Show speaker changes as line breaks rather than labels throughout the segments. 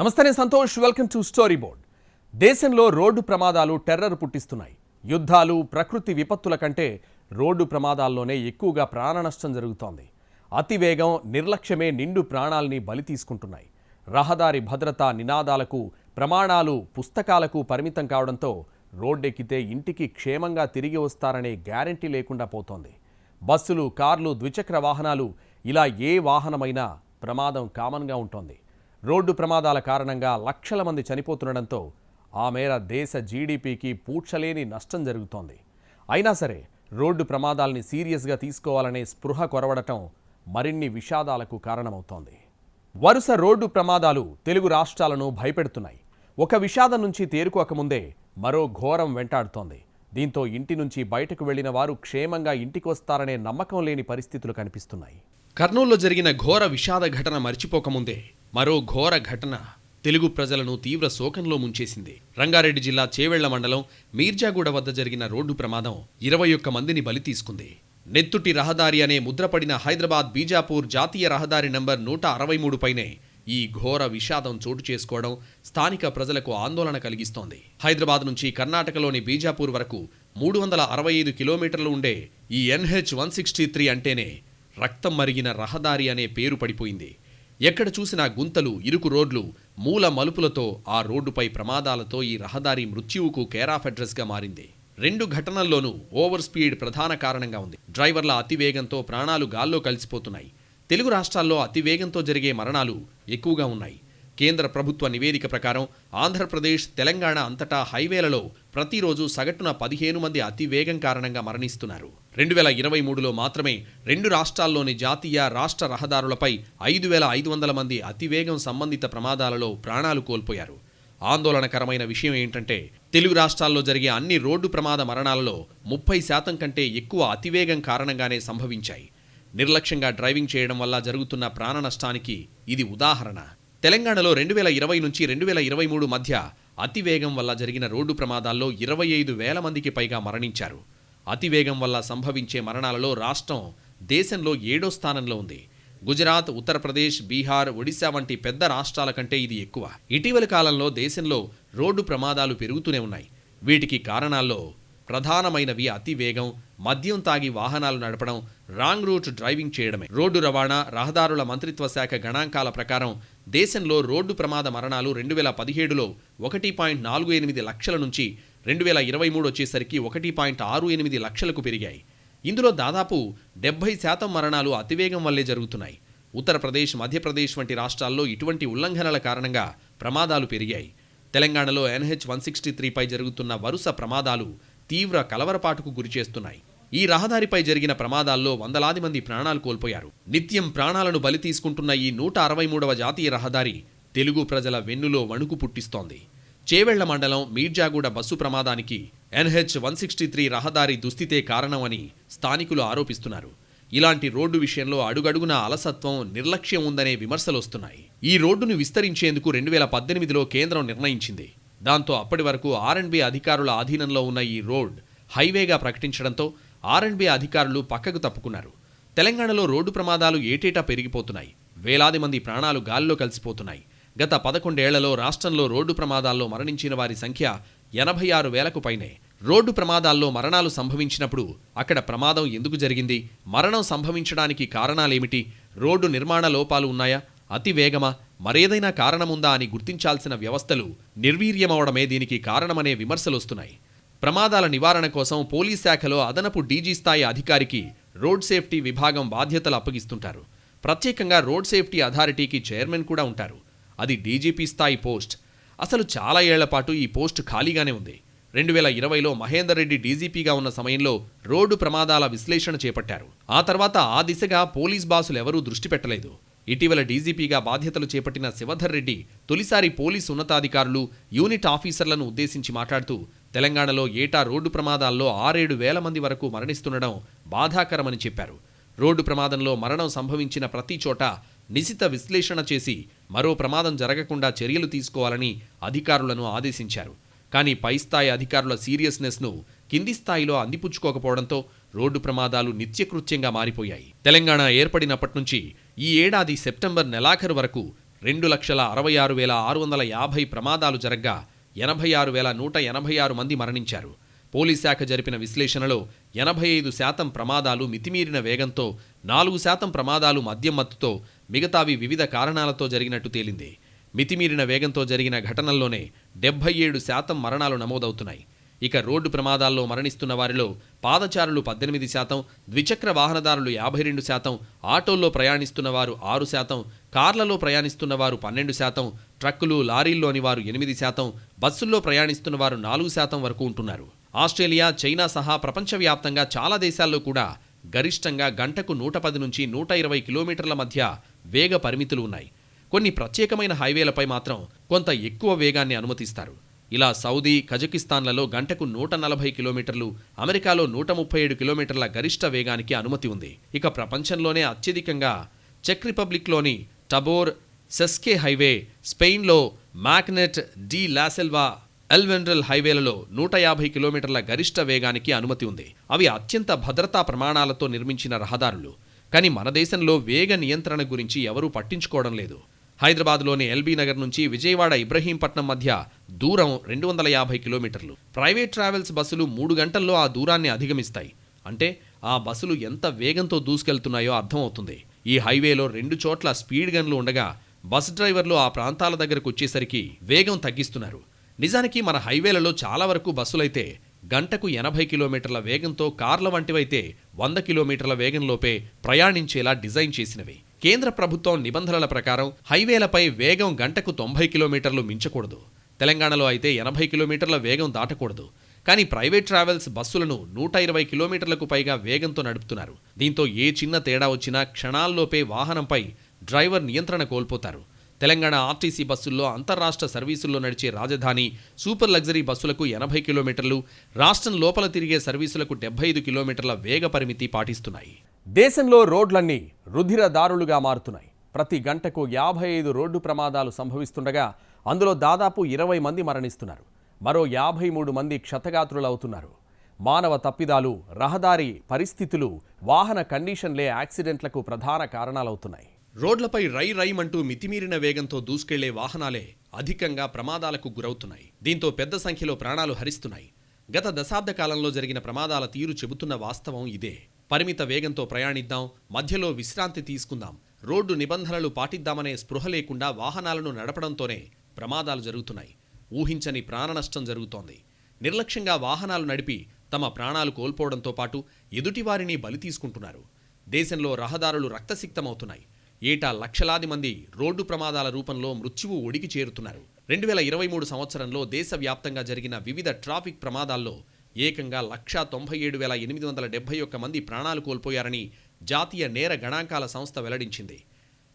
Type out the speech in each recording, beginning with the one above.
నమస్తే నేను Santosh. Welcome to story board దేశంలో రోడ్డు ప్రమాదాలు టెర్రర్ పుట్టిస్తున్నాయి. యుద్ధాలు ప్రకృతి విపత్తుల కంటే రోడ్డు ప్రమాదాల్లోనే ఎక్కువగా ప్రాణ నష్టం జరుగుతోంది. అతివేగం నిర్లక్ష్యమే నిండు ప్రాణాల్ని బలి తీసుకుంటున్నాయి. రహదారి భద్రతా నినాదాలకు ప్రమాణాలు పుస్తకాలకు పరిమితం కావడంతో రోడ్డెక్కితే ఇంటికి క్షేమంగా తిరిగి వస్తారనే గ్యారెంటీ లేకుండా పోతోంది. బస్సులు కార్లు ద్విచక్ర వాహనాలు ఇలా ఏ వాహనమైనా ప్రమాదం కామన్గా ఉంటోంది. రోడ్డు ప్రమాదాల కారణంగా లక్షల మంది చనిపోతుండడంతో ఆ మేర దేశ జీడిపికి పూడ్చలేని నష్టం జరుగుతోంది. అయినా సరే రోడ్డు ప్రమాదాల్ని సీరియస్గా తీసుకోవాలనే స్పృహ కొరవడటం మరిన్ని విషాదాలకు కారణమవుతోంది. వరుస రోడ్డు ప్రమాదాలు తెలుగు రాష్ట్రాలను భయపెడుతున్నాయి. ఒక విషాదం నుంచి తేరుకోకముందే మరో ఘోరం వెంటాడుతోంది. దీంతో ఇంటి నుంచి బయటకు వెళ్ళిన వారు క్షేమంగా ఇంటికి వస్తారనే నమ్మకం లేని పరిస్థితులు కనిపిస్తున్నాయి. కర్నూలులో జరిగిన ఘోర విషాద ఘటన మర్చిపోకముందే మరో ఘోర ఘటన తెలుగు ప్రజలను తీవ్ర శోకంలో ముంచేసింది. రంగారెడ్డి జిల్లా చేవెళ్ళ మండలం మీర్జాగూడ వద్ద జరిగిన రోడ్డు ప్రమాదం ఇరవై ఒక్క మందిని బలి తీసుకుంది. నెత్తుటి రహదారి అనే ముద్రపడిన హైదరాబాద్ బీజాపూర్ జాతీయ రహదారి నంబర్ నూట అరవై మూడు పైనే ఈ ఘోర విషాదం చోటు చేసుకోవడం స్థానిక ప్రజలకు ఆందోళన కలిగిస్తోంది. హైదరాబాద్ నుంచి కర్ణాటకలోని బీజాపూర్ వరకు మూడు వందల అరవై ఐదు కిలోమీటర్లు ఉండే ఈ ఎన్హెచ్ వన్ సిక్స్టీ త్రీ అంటేనే రక్తం మరిగిన రహదారి అనే పేరు పడిపోయింది. ఎక్కడ చూసినా గుంతలు ఇరుకు రోడ్లు మూల మలుపులతో ఆ రోడ్డుపై ప్రమాదాలతో ఈ రహదారి మృత్యువుకు కేరాఫ్ అడ్రస్గా మారింది. రెండు ఘటనల్లోనూ ఓవర్ స్పీడ్ ప్రధాన కారణంగా ఉంది. డ్రైవర్ల అతివేగంతో ప్రాణాలు గాల్లో కలిసిపోతున్నాయి. తెలుగు రాష్ట్రాల్లో అతివేగంతో జరిగే మరణాలు ఎక్కువగా ఉన్నాయి. కేంద్ర ప్రభుత్వ నివేదిక ప్రకారం ఆంధ్రప్రదేశ్ తెలంగాణ అంతటా హైవేలలో ప్రతిరోజు సగటున పదిహేను మంది అతివేగం కారణంగా మరణిస్తున్నారు. రెండు వేల ఇరవై మూడులో మాత్రమే రెండు రాష్ట్రాల్లోని జాతీయ రాష్ట్ర రహదారులపై ఐదు వేల ఐదు వందల మంది అతివేగం సంబంధిత ప్రమాదాలలో ప్రాణాలు కోల్పోయారు. ఆందోళనకరమైన విషయం ఏంటంటే తెలుగు రాష్ట్రాల్లో జరిగే అన్ని రోడ్డు ప్రమాద మరణాలలో ముప్పై శాతం కంటే ఎక్కువ అతివేగం కారణంగానే సంభవించాయి. నిర్లక్ష్యంగా డ్రైవింగ్ చేయడం వల్ల జరుగుతున్న ప్రాణ నష్టానికి ఇది ఉదాహరణ. తెలంగాణలో రెండు వేల ఇరవై నుంచి రెండు వేల ఇరవై మూడు మధ్య అతివేగం వల్ల జరిగిన రోడ్డు ప్రమాదాల్లో ఇరవై ఐదు వేల మందికి పైగా మరణించారు. అతివేగం వల్ల సంభవించే మరణాలలో రాష్ట్రం దేశంలో ఏడో స్థానంలో ఉంది. గుజరాత్ ఉత్తరప్రదేశ్ బీహార్ ఒడిశా వంటి పెద్ద రాష్ట్రాల కంటే ఇది ఎక్కువ. ఇటీవలి కాలంలో దేశంలో రోడ్డు ప్రమాదాలు పెరుగుతూనే ఉన్నాయి. వీటికి కారణాల్లో ప్రధానమైనవి అతివేగం మద్యం తాగి వాహనాలు నడపడం రాంగ్ రూట్ డ్రైవింగ్ చేయడమే. రోడ్డు రవాణా రహదారుల మంత్రిత్వ శాఖ గణాంకాల ప్రకారం దేశంలో రోడ్డు ప్రమాద మరణాలు రెండు వేల పదిహేడులో ఒకటి పాయింట్ నాలుగు ఎనిమిది లక్షల నుంచి రెండు వేల ఇరవై మూడు వచ్చేసరికి ఒకటి పాయింట్ ఆరు ఎనిమిది లక్షలకు పెరిగాయి. ఇందులో దాదాపు డెబ్బై శాతం మరణాలు అతివేగం వల్లే జరుగుతున్నాయి. ఉత్తరప్రదేశ్ మధ్యప్రదేశ్ వంటి రాష్ట్రాల్లో ఇటువంటి ఉల్లంఘనల కారణంగా ప్రమాదాలు పెరిగాయి. తెలంగాణలో ఎన్హెచ్ వన్ సిక్స్టీ త్రీపై జరుగుతున్న వరుస ప్రమాదాలు తీవ్ర కలవరపాటుకు గురిచేస్తున్నాయి ఈ రహదారిపై జరిగిన ప్రమాదాల్లో వందలాది మంది ప్రాణాలు కోల్పోయారు. నిత్యం ప్రాణాలను బలి తీసుకుంటున్న ఈ నూట అరవై మూడవ జాతీయ రహదారి తెలుగు ప్రజల వెన్నులో వణుకు పుట్టిస్తోంది. చేవెళ్ళ మండలం మీర్జాగూడ బస్సు ప్రమాదానికి ఎన్హెచ్ వన్ సిక్స్టీ త్రీ రహదారి దుస్థితే కారణమని స్థానికులు ఆరోపిస్తున్నారు. ఇలాంటి రోడ్డు విషయంలో అడుగడుగున అలసత్వం నిర్లక్ష్యం ఉందనే విమర్శలొస్తున్నాయి ఈ రోడ్డును విస్తరించేందుకు రెండు వేల పద్దెనిమిదిలో కేంద్రం నిర్ణయించింది. దాంతో అప్పటి వరకు ఆర్ఎండ్బి అధికారుల ఆధీనంలో ఉన్న ఈ రోడ్ హైవేగా ప్రకటించడంతో ఆర్ఎండ్బి అధికారులు పక్కకు తప్పుకున్నారు. తెలంగాణలో రోడ్డు ప్రమాదాలు ఏటేటా పెరిగిపోతున్నాయి. వేలాది మంది ప్రాణాలు గాల్లో కలిసిపోతున్నాయి. గత పదకొండేళ్ళలో రాష్ట్రంలో రోడ్డు ప్రమాదాల్లో మరణించిన వారి సంఖ్య ఎనభై ఆరు వేలకు పైనే. రోడ్డు ప్రమాదాల్లో మరణాలు సంభవించినప్పుడు అక్కడ ప్రమాదం ఎందుకు జరిగింది? మరణం సంభవించడానికి కారణాలేమిటి? రోడ్డు నిర్మాణ లోపాలు ఉన్నాయా? అతి వేగమా? మరేదైనా కారణముందా అని గుర్తించాల్సిన వ్యవస్థలు నిర్వీర్యమవడమే దీనికి కారణమనే విమర్శలొస్తున్నాయి ప్రమాదాల నివారణ కోసం పోలీస్ శాఖలో అదనపు డీజీ స్థాయి అధికారికి రోడ్ సేఫ్టీ విభాగం బాధ్యతలు అప్పగిస్తుంటారు. ప్రత్యేకంగా రోడ్ సేఫ్టీ అథారిటీకి చైర్మన్ కూడా ఉంటారు. అది డీజీపీ స్థాయి పోస్ట్. అసలు చాలా ఏళ్ళ పాటు ఈ పోస్ట్ ఖాళీగానే ఉంది. రెండు వేల ఇరవైలో మహేందర్ రెడ్డి డీజీపీగా ఉన్న సమయంలో రోడ్డు ప్రమాదాల విశ్లేషణ చేపట్టారు. ఆ తర్వాత ఆ దిశగా పోలీస్ బాసులు ఎవరూ దృష్టి పెట్టలేదు. ఇటీవల డీజీపీగా బాధ్యతలు చేపట్టిన శివధర్ రెడ్డి తొలిసారి పోలీస్ ఉన్నతాధికారులు యూనిట్ ఆఫీసర్లను ఉద్దేశించి మాట్లాడుతూ తెలంగాణలో ఏటా రోడ్డు ప్రమాదాల్లో ఆరేడు వేల మంది వరకు మరణిస్తుండడం బాధాకరమని చెప్పారు. రోడ్డు ప్రమాదంలో మరణం సంభవించిన ప్రతి చోట నిశిత విశ్లేషణ చేసి మరో ప్రమాదం జరగకుండా చర్యలు తీసుకోవాలని అధికారులను ఆదేశించారు. కానీ పై స్థాయి అధికారుల సీరియస్నెస్ను కింది స్థాయిలో అందిపుచ్చుకోకపోవడంతో రోడ్డు ప్రమాదాలు నిత్యకృత్యంగా మారిపోయాయి. తెలంగాణ ఏర్పడినప్పటి నుంచి ఈ ఏడాది సెప్టెంబర్ నెలాఖరు వరకు రెండు లక్షల అరవై ఆరు వేల ఆరు వందల యాభై ప్రమాదాలు జరగ్గా ఎనభై ఆరు వేల నూట ఎనభై ఆరు మంది మరణించారు. పోలీస్ శాఖ జరిపిన విశ్లేషణలో ఎనభై ఐదు శాతం ప్రమాదాలు మితిమీరిన వేగంతో నాలుగు శాతం ప్రమాదాలు మద్యం మత్తుతో మిగతావి వివిధ కారణాలతో జరిగినట్టు తేలింది. మితిమీరిన వేగంతో జరిగిన ఘటనల్లోనే డెబ్బై ఏడు శాతం మరణాలు నమోదవుతున్నాయి. ఇక రోడ్డు ప్రమాదాల్లో మరణిస్తున్న వారిలో పాదచారులు పద్దెనిమిది శాతం ద్విచక్ర వాహనదారులు యాభై రెండు శాతం ఆటోల్లో ప్రయాణిస్తున్న వారు ఆరు శాతం కార్లలో ప్రయాణిస్తున్న వారు పన్నెండు శాతం ట్రక్కులు లారీల్లోని వారు ఎనిమిది శాతం బస్సుల్లో ప్రయాణిస్తున్న వారు నాలుగు శాతం వరకు ఉంటున్నారు. ఆస్ట్రేలియా చైనా సహా ప్రపంచవ్యాప్తంగా చాలా దేశాల్లో కూడా గరిష్టంగా గంటకు నూట పది నుంచి నూట ఇరవై కిలోమీటర్ల మధ్య వేగ పరిమితులు ఉన్నాయి. కొన్ని ప్రత్యేకమైన హైవేలపై మాత్రం కొంత ఎక్కువ వేగాన్ని అనుమతిస్తారు. ఇలా సౌదీ కజకిస్తాన్లలో గంటకు నూట నలభై కిలోమీటర్లు అమెరికాలో నూట ముప్పై ఏడు కిలోమీటర్ల గరిష్ట వేగానికి అనుమతి ఉంది. ఇక ప్రపంచంలోనే అత్యధికంగా చెక్ రిపబ్లిక్లోని టబోర్ సెస్కే హైవే స్పెయిన్లో మ్యాగ్నెట్ డి లాసెల్వా ఎల్వెండ్రల్ హైవేలలో నూట యాభై కిలోమీటర్ల గరిష్ట వేగానికి అనుమతి ఉంది. అవి అత్యంత భద్రతా ప్రమాణాలతో నిర్మించిన రహదారులు. కానీ మన దేశంలో వేగ నియంత్రణ గురించి ఎవరూ పట్టించుకోవడం లేదు. హైదరాబాద్లోని ఎల్బీ నగర్ నుంచి విజయవాడ ఇబ్రహీంపట్నం మధ్య దూరం రెండు వందల యాభై కిలోమీటర్లు. ప్రైవేట్ ట్రావెల్స్ బస్సులు మూడు గంటల్లో ఆ దూరాన్ని అధిగమిస్తాయి. అంటే ఆ బస్సులు ఎంత వేగంతో దూసుకెళ్తున్నాయో అర్థమవుతుంది ఈ హైవేలో రెండు చోట్ల స్పీడ్ గన్లు ఉండగా బస్ డ్రైవర్లు ఆ ప్రాంతాల దగ్గరకు వచ్చేసరికి వేగం తగ్గిస్తున్నారు. నిజానికి మన హైవేలలో చాలా వరకు బస్సులైతే గంటకు ఎనభై కిలోమీటర్ల వేగంతో కార్ల వంటివైతే వంద కిలోమీటర్ల వేగంలోపే ప్రయాణించేలా డిజైన్ చేసినవి. కేంద్ర ప్రభుత్వం నిబంధనల ప్రకారం హైవేలపై వేగం గంటకు తొంభై కిలోమీటర్లు మించకూడదు. తెలంగాణలో అయితే ఎనభై కిలోమీటర్ల వేగం దాటకూడదు. కానీ ప్రైవేట్ ట్రావెల్స్ బస్సులను నూట ఇరవై కిలోమీటర్లకు పైగా వేగంతో నడుపుతున్నారు. దీంతో ఏ చిన్న తేడా వచ్చినా క్షణాల్లోపే వాహనంపై డ్రైవర్ నియంత్రణ కోల్పోతారు. తెలంగాణ ఆర్టీసీ బస్సుల్లో అంతర్రాష్ట్ర సర్వీసుల్లో నడిచే రాజధాని సూపర్ లగ్జరీ బస్సులకు ఎనభై కిలోమీటర్లు రాష్ట్రం లోపల తిరిగే సర్వీసులకు డెబ్బై ఐదు కిలోమీటర్ల వేగ పరిమితి పాటిస్తున్నాయి. దేశంలో రోడ్లన్నీ రుధిరదారులుగా మారుతున్నాయి. ప్రతి గంటకు యాభై ఐదు రోడ్డు ప్రమాదాలు సంభవిస్తుండగా అందులో దాదాపు ఇరవై మంది మరణిస్తున్నారు. మరో యాభై మూడు మంది క్షతగాత్రులవుతున్నారు. మానవ తప్పిదాలు రహదారి పరిస్థితులు వాహన కండిషన్లే యాక్సిడెంట్లకు ప్రధాన కారణాలవుతున్నాయి. రోడ్లపై రై రైమంటూ మితిమీరిన వేగంతో దూసుకెళ్ళే వాహనాలే అధికంగా ప్రమాదాలకు గురవుతున్నాయి. దీంతో పెద్ద సంఖ్యలో ప్రాణాలు హరిస్తున్నాయి. గత దశాబ్ద కాలంలో జరిగిన ప్రమాదాల తీరు చెబుతున్న వాస్తవం ఇదే. పరిమిత వేగంతో ప్రయాణిద్దాం మధ్యలో విశ్రాంతి తీసుకుందాం రోడ్డు నిబంధనలు పాటిద్దామనే స్పృహ లేకుండా వాహనాలను నడపడంతోనే ప్రమాదాలు జరుగుతున్నాయి. ఊహించని ప్రాణనష్టం జరుగుతోంది. నిర్లక్ష్యంగా వాహనాలు నడిపి తమ ప్రాణాలు కోల్పోవడంతో పాటు ఎదుటివారిని బలి తీసుకుంటున్నారు. దేశంలో రహదారులు రక్తసిక్తమవుతున్నాయి. ఏటా లక్షలాది మంది రోడ్డు ప్రమాదాల రూపంలో మృత్యువు ఒడికి చేరుతున్నారు. రెండు వేల ఇరవై మూడు సంవత్సరంలో దేశవ్యాప్తంగా జరిగిన వివిధ ట్రాఫిక్ ప్రమాదాల్లో ఏకంగా లక్షా తొంభై ఏడు వేల ఎనిమిది వందల డెబ్బై ఒక్క మంది ప్రాణాలు కోల్పోయారని జాతీయ నేర గణాంకాల సంస్థ వెల్లడించింది.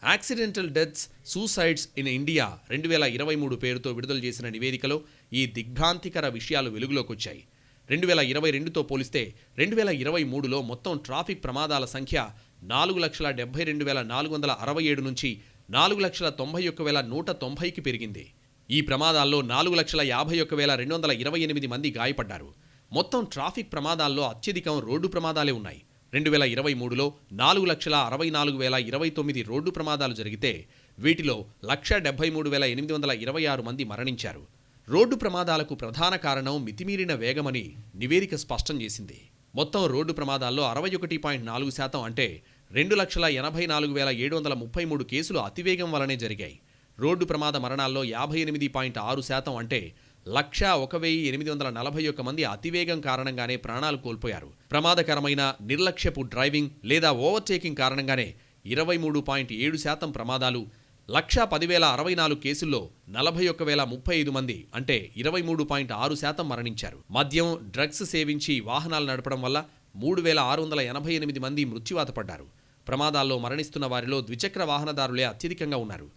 Accidental deaths suicides in India రెండు వేల ఇరవై మూడు పేరుతో విడుదల చేసిన నివేదికలో ఈ దిగ్భ్రాంతికర విషయాలు వెలుగులోకి వచ్చాయి రెండు వేల ఇరవై రెండుతో పోలిస్తే రెండు వేల ఇరవై మూడులో మొత్తం ట్రాఫిక్ ప్రమాదాల సంఖ్య నాలుగు లక్షల డెబ్బై రెండు వేల నాలుగు వందల అరవై ఏడు నుంచి నాలుగు లక్షల తొంభై ఒక్క వేల నూట తొంభైకి పెరిగింది. ఈ ప్రమాదాల్లో నాలుగు లక్షల యాభై ఒక్క వేల రెండు వందల ఇరవై ఎనిమిది మంది గాయపడ్డారు. మొత్తం ట్రాఫిక్ ప్రమాదాల్లో అత్యధికం రోడ్డు ప్రమాదాలే ఉన్నాయి. రెండు వేల ఇరవై మూడులో నాలుగు లక్షల అరవై నాలుగు వేల ఇరవై తొమ్మిది రోడ్డు ప్రమాదాలు జరిగితే వీటిలో లక్ష డెబ్బై మూడు వేల ఎనిమిది వందల ఇరవై ఆరు మంది మరణించారు. రోడ్డు ప్రమాదాలకు ప్రధాన కారణం మితిమీరిన వేగమని నివేదిక స్పష్టం చేసింది. మొత్తం రోడ్డు ప్రమాదాల్లో అరవై ఒకటి పాయింట్ నాలుగు శాతం అంటే రెండు లక్షల ఎనభై నాలుగు వేల ఏడు వందల ముప్పై మూడు కేసులు అతివేగం వలనే జరిగాయి. రోడ్డు ప్రమాద మరణాల్లో యాభై ఎనిమిది పాయింట్ ఆరు శాతం అంటే లక్ష ఒక వెయ్యి ఎనిమిది వందల నలభై ఒక్క మంది అతివేగం కారణంగానే ప్రాణాలు కోల్పోయారు. ప్రమాదకరమైన నిర్లక్ష్యపు డ్రైవింగ్ లేదా ఓవర్టేకింగ్ కారణంగానే ఇరవై మూడు పాయింట్ ఏడు శాతం ప్రమాదాలు లక్షా పదివేల అరవై నాలుగు కేసుల్లో నలభై ఒక్క వేల ముప్పై ఐదు మంది అంటే ఇరవై మూడు పాయింట్ ఆరు శాతం మరణించారు. మద్యం డ్రగ్స్ సేవించి వాహనాలు నడపడం వల్ల మూడు వేల ఆరు వందల ఎనభై ఎనిమిది మంది మృత్యువాత పడ్డారు. ప్రమాదాల్లో మరణిస్తున్న వారిలో ద్విచక్ర వాహనదారులే అత్యధికంగా ఉన్నారు.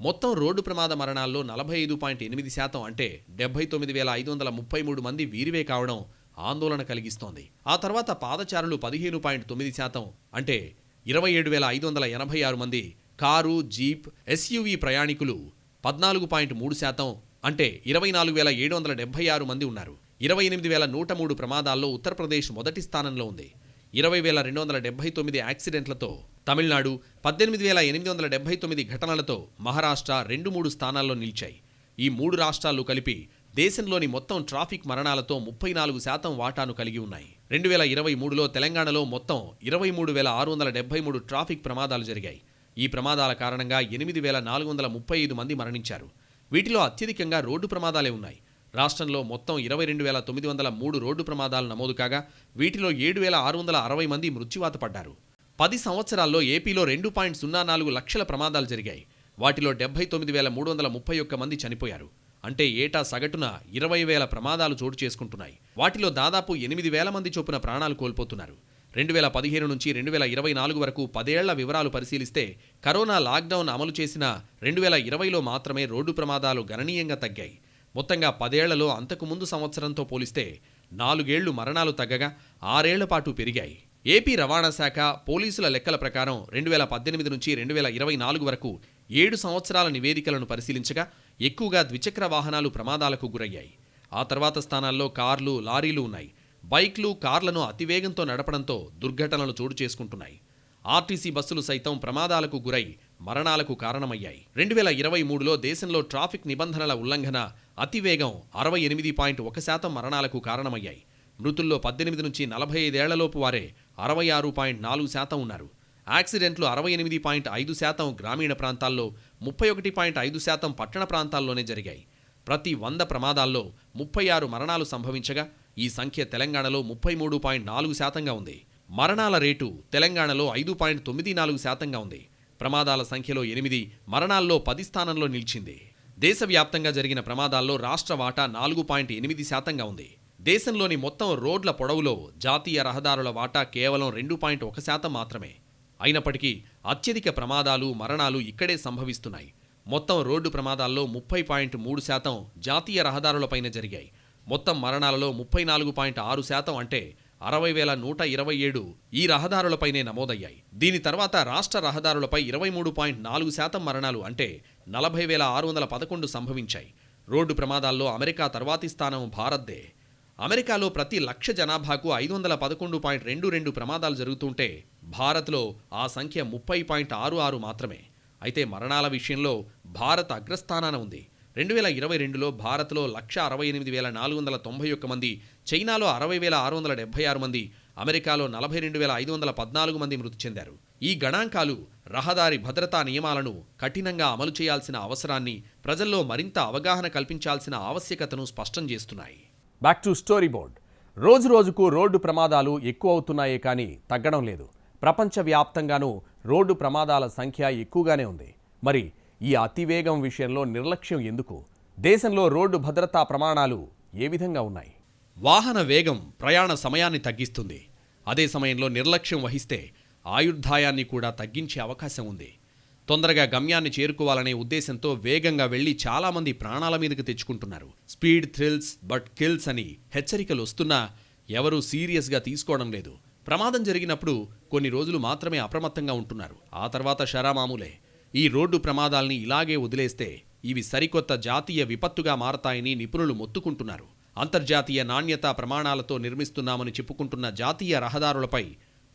మొత్తం రోడ్డు ప్రమాద మరణాల్లో నలభై ఐదు పాయింట్ ఎనిమిది శాతం అంటే డెబ్బై తొమ్మిది వేల ఐదు వందల ముప్పై మూడు మంది వీరివే కావడం ఆందోళన కలిగిస్తోంది. ఆ తర్వాత పాదచారులు పదిహేను పాయింట్ తొమ్మిది శాతం అంటే ఇరవై ఏడు వేల ఐదు వందల ఎనభై ఆరు మంది కారు జీప్ ఎస్యూవీ ప్రయాణికులు పద్నాలుగు పాయింట్ మూడు శాతం అంటే ఇరవై నాలుగు వేల ఏడు వందల డెబ్బై ఆరు మంది ఉన్నారు. ఇరవై ఎనిమిది వేల నూట మూడు ప్రమాదాల్లో ఉత్తరప్రదేశ్ మొదటి స్థానంలో ఉంది. ఇరవై వేల రెండు వందల డెబ్బై తొమ్మిది యాక్సిడెంట్లతో
తమిళనాడు పద్దెనిమిది వేల ఎనిమిది వందల డెబ్బై తొమ్మిది ఘటనలతో మహారాష్ట్ర రెండు మూడు స్థానాల్లో నిలిచాయి. ఈ మూడు రాష్ట్రాలు కలిపి దేశంలోని మొత్తం ట్రాఫిక్ మరణాలతో ముప్పై నాలుగు శాతం వాటాను కలిగి ఉన్నాయి. రెండు వేల ఇరవై మూడులో తెలంగాణలో మొత్తం ఇరవై మూడు వేల ఆరు వందల డెబ్బై మూడు ట్రాఫిక్ ప్రమాదాలు జరిగాయి. ఈ ప్రమాదాల కారణంగా ఎనిమిది వేల నాలుగు వందల ముప్పై ఐదు మంది మరణించారు. వీటిలో అత్యధికంగా రోడ్డు ప్రమాదాలే ఉన్నాయి. రాష్ట్రంలో మొత్తం ఇరవై రెండు వేల తొమ్మిది వందల మూడు రోడ్డు ప్రమాదాలు నమోదు కాగా వీటిలో ఏడు వేల ఆరు వందల అరవై మంది మృత్యువాత పడ్డారు. పది సంవత్సరాల్లో ఏపీలో రెండు పాయింట్ సున్నా నాలుగు లక్షల ప్రమాదాలు జరిగాయి. వాటిలో డెబ్బై తొమ్మిది వేల మూడు వందల ముప్పై ఒక్క మంది చనిపోయారు. అంటే ఏటా సగటున ఇరవై వేల ప్రమాదాలు చోటు చేసుకుంటున్నాయి. వాటిలో దాదాపు ఎనిమిది వేల మంది చొప్పున ప్రాణాలు కోల్పోతున్నారు. రెండు వేల పదిహేను నుంచి రెండు వేల ఇరవై నాలుగు వరకు పదేళ్ళ వివరాలు పరిశీలిస్తే కరోనా లాక్డౌన్ అమలు చేసిన రెండు వేల ఇరవైలో మాత్రమే రోడ్డు ప్రమాదాలు గణనీయంగా తగ్గాయి. మొత్తంగా పదేళ్ళలో అంతకు ముందు సంవత్సరంతో పోలిస్తే నాలుగేళ్ళు మరణాలు తగ్గగా ఆరేళ్ళ పాటు పెరిగాయి. ఏపీ రవాణా శాఖ పోలీసుల లెక్కల ప్రకారం రెండు వేల పద్దెనిమిది నుంచి రెండు వేల ఇరవై నాలుగు వరకు ఏడు సంవత్సరాల నివేదికలను పరిశీలించగా ఎక్కువగా ద్విచక్ర వాహనాలు ప్రమాదాలకు గురయ్యాయి. ఆ తర్వాత స్థానాల్లో కార్లు లారీలు ఉన్నాయి. బైక్లు కార్లను అతివేగంతో నడపడంతో దుర్ఘటనలు చోటు చేసుకుంటున్నాయి. ఆర్టీసీ బస్సులు సైతం ప్రమాదాలకు గురై మరణాలకు కారణమయ్యాయి. రెండు వేల ఇరవై మూడులో దేశంలో ట్రాఫిక్ నిబంధనల ఉల్లంఘన అతివేగం అరవై ఎనిమిది పాయింట్ ఒక శాతం మరణాలకు కారణమయ్యాయి. మృతుల్లో పద్దెనిమిది నుంచి నలభై ఐదేళ్ళలోపు వారే అరవై ఆరు పాయింట్ నాలుగు శాతం ఉన్నారు. యాక్సిడెంట్లు అరవై ఎనిమిది పాయింట్ ఐదు శాతం గ్రామీణ ప్రాంతాల్లో ముప్పై ఒకటి పాయింట్ ఐదు శాతం పట్టణ ప్రాంతాల్లోనే జరిగాయి. ప్రతి వంద ప్రమాదాల్లో ముప్పై ఆరు మరణాలు సంభవించగా ఈ సంఖ్య తెలంగాణలో ముప్పై మూడు పాయింట్ నాలుగు శాతంగా ఉంది. మరణాల రేటు తెలంగాణలో ఐదు పాయింట్ తొమ్మిది నాలుగు శాతంగా ఉంది. ప్రమాదాల సంఖ్యలో ఎనిమిది మరణాల్లో పది స్థానంలో నిలిచింది. దేశవ్యాప్తంగా జరిగిన ప్రమాదాల్లో రాష్ట్ర వాటా నాలుగు పాయింట్ ఎనిమిది శాతంగా ఉంది. దేశంలోని మొత్తం రోడ్ల పొడవులో జాతీయ రహదారుల వాటా కేవలం రెండు పాయింట్ ఒక శాతం మాత్రమే. అయినప్పటికీ అత్యధిక ప్రమాదాలు మరణాలు ఇక్కడే సంభవిస్తున్నాయి. మొత్తం రోడ్డు ప్రమాదాల్లో ముప్పై పాయింట్ మూడు శాతం జాతీయ రహదారులపైన జరిగాయి. మొత్తం మరణాలలో ముప్పై నాలుగు పాయింట్ ఆరు శాతం అంటే అరవై వేల నూట ఇరవై ఏడు ఈ రహదారులపైనే నమోదయ్యాయి. దీని తర్వాత రాష్ట్ర రహదారులపై ఇరవై మూడు పాయింట్ నాలుగు శాతం మరణాలు అంటే నలభై వేల ఆరు వందల పదకొండు సంభవించాయి. రోడ్డు ప్రమాదాల్లో అమెరికా తర్వాతి స్థానం భారత్దే. అమెరికాలో ప్రతి లక్ష జనాభాకు ఐదు వందల పదకొండు పాయింట్ రెండు రెండు ప్రమాదాలు జరుగుతుంటే భారత్లో ఆ సంఖ్య ముప్పై పాయింట్ ఆరు ఆరు మాత్రమే. అయితే మరణాల విషయంలో భారత్ అగ్రస్థానాన ఉంది. రెండు వేల ఇరవై రెండులో భారత్లో లక్ష అరవై ఎనిమిది వేల నాలుగు వందల తొంభై ఒక్క మంది చైనాలో అరవై వేల ఆరు వందల డెబ్బై ఆరు మంది అమెరికాలో నలభై రెండు వేల ఐదు వందల పద్నాలుగు మంది మృతి చెందారు. ఈ గణాంకాలు రహదారి భద్రతా నియమాలను కఠినంగా అమలు చేయాల్సిన అవసరాన్ని ప్రజల్లో మరింత అవగాహన కల్పించాల్సిన ఆవశ్యకతను స్పష్టం చేస్తున్నాయి.
బ్యాక్ టు స్టోరీ బోర్డ్ రోజు రోజుకు రోడ్డు ప్రమాదాలు ఎక్కువ అవుతున్నాయే కానీ తగ్గడం లేదు. ప్రపంచవ్యాప్తంగానూ రోడ్డు ప్రమాదాల సంఖ్య ఎక్కువగానే ఉంది. మరి ఈ అతివేగం విషయంలో నిర్లక్ష్యం ఎందుకు? దేశంలో రోడ్డు భద్రతా ప్రమాణాలు ఏ విధంగా ఉన్నాయి?
వాహన వేగం ప్రయాణ సమయాన్ని తగ్గిస్తుంది. అదే సమయంలో నిర్లక్ష్యం వహిస్తే ఆయుర్ధాయాన్ని కూడా తగ్గించే అవకాశం ఉంది. తొందరగా గమ్యాన్ని చేరుకోవాలనే ఉద్దేశంతో వేగంగా వెళ్ళి చాలామంది ప్రాణాల మీదకి తెచ్చుకుంటున్నారు. స్పీడ్ థ్రిల్స్ బట్ కిల్స్ అని హెచ్చరికలు వస్తున్నా ఎవరూ సీరియస్గా తీసుకోవడం లేదు. ప్రమాదం జరిగినప్పుడు కొన్ని రోజులు మాత్రమే అప్రమత్తంగా ఉంటున్నారు. ఆ తర్వాత షరామామూలే. ఈ రోడ్డు ప్రమాదాల్ని ఇలాగే వదిలేస్తే ఇవి సరికొత్త జాతీయ విపత్తుగా మారతాయని నిపుణులు మొత్తుకుంటున్నారు. అంతర్జాతీయ నాణ్యతా ప్రమాణాలతో నిర్మిస్తున్నామని చెప్పుకుంటున్న జాతీయ రహదారులపై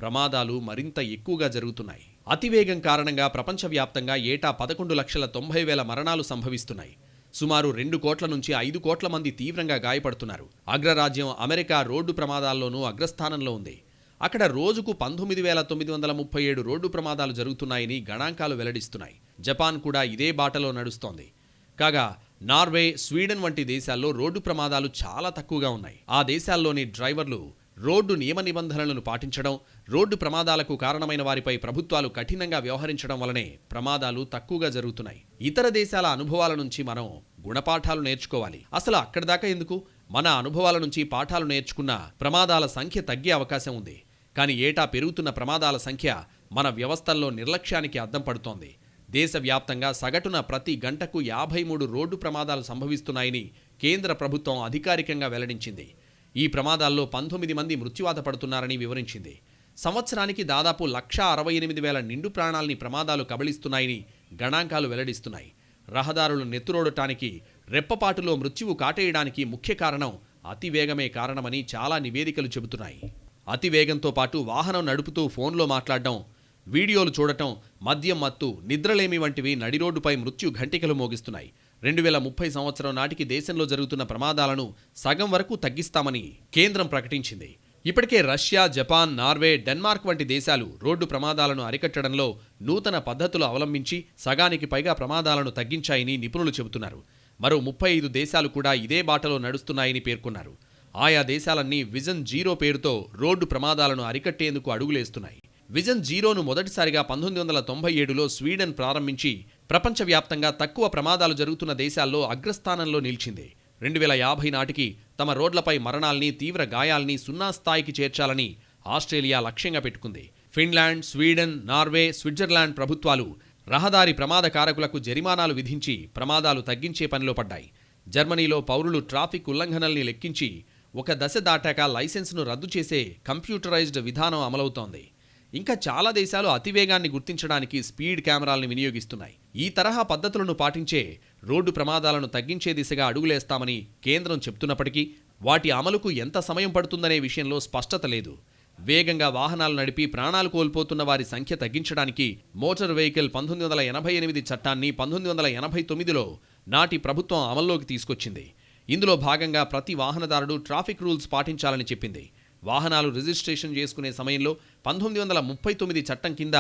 ప్రమాదాలు మరింత ఎక్కువగా జరుగుతున్నాయి. అతివేగం కారణంగా ప్రపంచవ్యాప్తంగా ఏటా పదకొండు లక్షల తొంభై వేల మరణాలు సంభవిస్తున్నాయి. సుమారు రెండు కోట్ల నుంచి ఐదు కోట్ల మంది తీవ్రంగా గాయపడుతున్నారు. అగ్రరాజ్యం అమెరికా రోడ్డు ప్రమాదాల్లోనూ అగ్రస్థానంలో ఉంది. అక్కడ రోజుకు పంతొమ్మిది వేల తొమ్మిది వందల ముప్పై ఏడు రోడ్డు ప్రమాదాలు జరుగుతున్నాయని గణాంకాలు వెల్లడిస్తున్నాయి. జపాన్ కూడా ఇదే బాటలో నడుస్తోంది. కాగా నార్వే స్వీడన్ వంటి దేశాల్లో రోడ్డు ప్రమాదాలు చాలా తక్కువగా ఉన్నాయి. ఆ దేశాల్లోని డ్రైవర్లు రోడ్డు నియమ నిబంధనలను పాటించడం రోడ్డు ప్రమాదాలకు కారణమైన వారిపై ప్రభుత్వాలు కఠినంగా వ్యవహరించడం వలనే ప్రమాదాలు తక్కువగా జరుగుతున్నాయి. ఇతర దేశాల అనుభవాల నుంచి మనం గుణపాఠాలు నేర్చుకోవాలి. అసలు అక్కడి దాకా ఎందుకు? మన అనుభవాల నుంచి పాఠాలు నేర్చుకున్న ప్రమాదాల సంఖ్య తగ్గే అవకాశం ఉంది. కానీ ఏటా పెరుగుతున్న ప్రమాదాల సంఖ్య మన వ్యవస్థల్లో నిర్లక్ష్యానికి అద్దం పడుతోంది. దేశవ్యాప్తంగా సగటున ప్రతి గంటకు యాభై మూడు రోడ్డు ప్రమాదాలు సంభవిస్తున్నాయని కేంద్ర ప్రభుత్వం అధికారికంగా వెల్లడించింది. ఈ ప్రమాదాల్లో పంతొమ్మిది మంది మృత్యువాత పడుతున్నారని వివరించింది. సంవత్సరానికి దాదాపు లక్ష అరవై ఎనిమిది వేల నిండు ప్రాణాల్ని ప్రమాదాలు కబళిస్తున్నాయని గణాంకాలు వెల్లడిస్తున్నాయి. రహదారులు నెత్తురోడటానికి రెప్పపాటులో మృత్యువు కాటేయడానికి ముఖ్య కారణం అతివేగమే కారణమని చాలా నివేదికలు చెబుతున్నాయి. అతివేగంతో పాటు వాహనం నడుపుతూ ఫోన్లో మాట్లాడడం వీడియోలు చూడటం మద్యం మత్తు నిద్రలేమి వంటివి నడిరోడ్డుపై మృత్యు ఘంటికలు మోగిస్తున్నాయి. రెండు వేల ముప్పై సంవత్సరం నాటికి దేశంలో జరుగుతున్న ప్రమాదాలను సగం వరకు తగ్గిస్తామని కేంద్రం ప్రకటించింది. ఇప్పటికే రష్యా జపాన్ నార్వే డెన్మార్క్ వంటి దేశాలు రోడ్డు ప్రమాదాలను అరికట్టడంలో నూతన పద్ధతులు అవలంబించి సగానికి పైగా ప్రమాదాలను తగ్గించాయని నిపుణులు చెబుతున్నారు. మరో ముప్పై ఐదు దేశాలు కూడా ఇదే బాటలో నడుస్తున్నాయని పేర్కొన్నారు. ఆయా దేశాలన్నీ విజన్ జీరో పేరుతో రోడ్డు ప్రమాదాలను అరికట్టేందుకు అడుగులేస్తున్నాయి. విజన్ జీరోను మొదటిసారిగా పంతొమ్మిది వందల తొంభై ఏడులో స్వీడన్ ప్రారంభించి ప్రపంచవ్యాప్తంగా తక్కువ ప్రమాదాలు జరుగుతున్న దేశాల్లో అగ్రస్థానంలో నిలిచింది. రెండు వేల యాభై నాటికి తమ రోడ్లపై మరణాల్ని తీవ్ర గాయాల్ని సున్నా స్థాయికి చేర్చాలని ఆస్ట్రేలియా లక్ష్యంగా పెట్టుకుంది. ఫిన్లాండ్ స్వీడన్ నార్వే స్విట్జర్లాండ్ ప్రభుత్వాలు రహదారి ప్రమాద కారకులకు జరిమానాలు విధించి ప్రమాదాలు తగ్గించే పనిలో పడ్డాయి. జర్మనీలో పౌరులు ట్రాఫిక్ ఉల్లంఘనల్ని లెక్కించి ఒక దశ దాటాక లైసెన్స్ను రద్దు చేసే కంప్యూటరైజ్డ్ విధానం అమలవుతోంది. ఇంకా చాలా దేశాలు అతివేగాన్ని గుర్తించడానికి స్పీడ్ కెమెరాలను వినియోగిస్తున్నాయి. ఈ తరహా పద్ధతులను పాటించే రోడ్డు ప్రమాదాలను తగ్గించే దిశగా అడుగులేస్తామని కేంద్రం చెప్తున్నప్పటికీ వాటి అమలుకు ఎంత సమయం పడుతుందనే విషయంలో స్పష్టత లేదు. వేగంగా వాహనాలు నడిపి ప్రాణాలు కోల్పోతున్న వారి సంఖ్య తగ్గించడానికి మోటార్ వెహికల్ పంతొమ్మిది వందల ఎనభై ఎనిమిది చట్టాన్ని పంతొమ్మిది వందల ఎనభై తొమ్మిదిలో నాటి ప్రభుత్వం అమల్లోకి తీసుకొచ్చింది. ఇందులో భాగంగా ప్రతి వాహనదారుడు ట్రాఫిక్ రూల్స్ పాటించాలని చెప్పింది. వాహనాలు రిజిస్ట్రేషన్ చేసుకునే సమయంలో పంతొమ్మిది వందల ముప్పై తొమ్మిది చట్టం కింద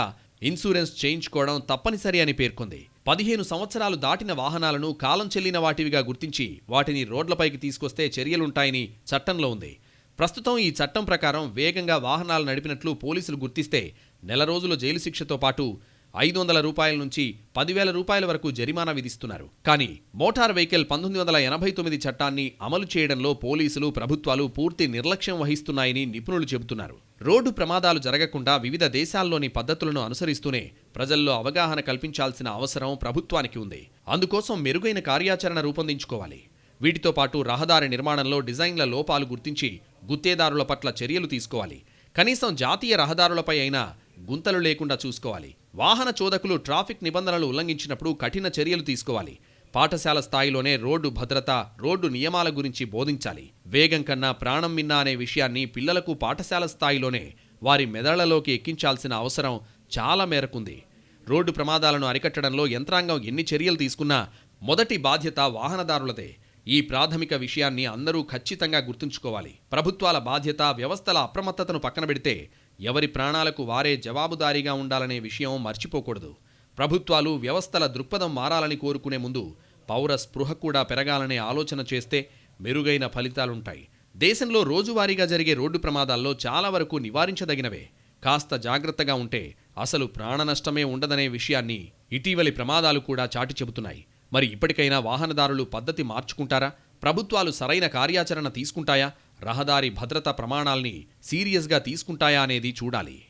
ఇన్సూరెన్స్ చేయించుకోవడం తప్పనిసరి అని పేర్కొంది. పదిహేను సంవత్సరాలు దాటిన వాహనాలను కాలం చెల్లిన వాటివిగా గుర్తించి వాటిని రోడ్లపైకి తీసుకొస్తే చర్యలుంటాయని చట్టంలో ఉంది. ప్రస్తుతం ఈ చట్టం ప్రకారం వేగంగా వాహనాలు నడిపినట్లు పోలీసులు గుర్తిస్తే నెల రోజుల జైలు శిక్షతో పాటు ఐదు వందల రూపాయల నుంచి పదివేల రూపాయల వరకు జరిమానా విధిస్తున్నారు. కానీ మోటార్ వెహికల్ పంతొమ్మిది వందల ఎనభై తొమ్మిది చట్టాన్ని అమలు చేయడంలో పోలీసులు ప్రభుత్వాలు పూర్తి నిర్లక్ష్యం వహిస్తున్నాయని నిపుణులు చెబుతున్నారు. రోడ్డు ప్రమాదాలు జరగకుండా వివిధ దేశాల్లోని పద్ధతులను అనుసరిస్తూనే ప్రజల్లో అవగాహన కల్పించాల్సిన అవసరం ప్రభుత్వానికి ఉంది. అందుకోసం మెరుగైన కార్యాచరణ రూపొందించుకోవాలి. వీటితో పాటు రహదారి నిర్మాణంలో డిజైన్ల లోపాలు గుర్తించి గుత్తేదారుల పట్ల చర్యలు తీసుకోవాలి. కనీసం జాతీయ రహదారులపై అయినా గుంతలు లేకుండా చూసుకోవాలి. వాహన చోదకులు ట్రాఫిక్ నిబంధనలు ఉల్లంఘించినప్పుడు కఠిన చర్యలు తీసుకోవాలి. పాఠశాల స్థాయిలోనే రోడ్డు భద్రత రోడ్డు నియమాల గురించి బోధించాలి. వేగం కన్నా ప్రాణం మిన్నా అనే విషయాన్ని పిల్లలకు పాఠశాల స్థాయిలోనే వారి మెదళ్ళలోకి ఎక్కించాల్సిన అవసరం చాలా మేరకుంది. రోడ్డు ప్రమాదాలను అరికట్టడంలో యంత్రాంగం ఎన్ని చర్యలు తీసుకున్నా మొదటి బాధ్యత వాహనదారులదే. ఈ ప్రాథమిక విషయాన్ని అందరూ ఖచ్చితంగా గుర్తుంచుకోవాలి. ప్రభుత్వాల బాధ్యత వ్యవస్థల అప్రమత్తతను పక్కన పెడితే ఎవరి ప్రాణాలకు వారే జవాబుదారీగా ఉండాలనే విషయం మర్చిపోకూడదు. ప్రభుత్వాలు వ్యవస్థల దృక్పథం మారాలని కోరుకునే ముందు పౌర స్పృహ కూడా పెరగాలనే ఆలోచన చేస్తే మెరుగైన ఫలితాలుంటాయి. దేశంలో రోజువారీగా జరిగే రోడ్డు ప్రమాదాల్లో చాలా వరకు నివారించదగినవే. కాస్త జాగ్రత్తగా ఉంటే అసలు ప్రాణ నష్టమే ఉండదనే విషయాన్ని ఇటీవలి ప్రమాదాలు కూడా చాటి చెబుతున్నాయి. మరి ఇప్పటికైనా వాహనదారులు పద్ధతి మార్చుకుంటారా? ప్రభుత్వాలు సరైన కార్యాచరణ తీసుకుంటాయా? రహదారి భద్రతా ప్రమాణాల్ని సీరియస్గా తీసుకుంటాయా అనేది చూడాలి.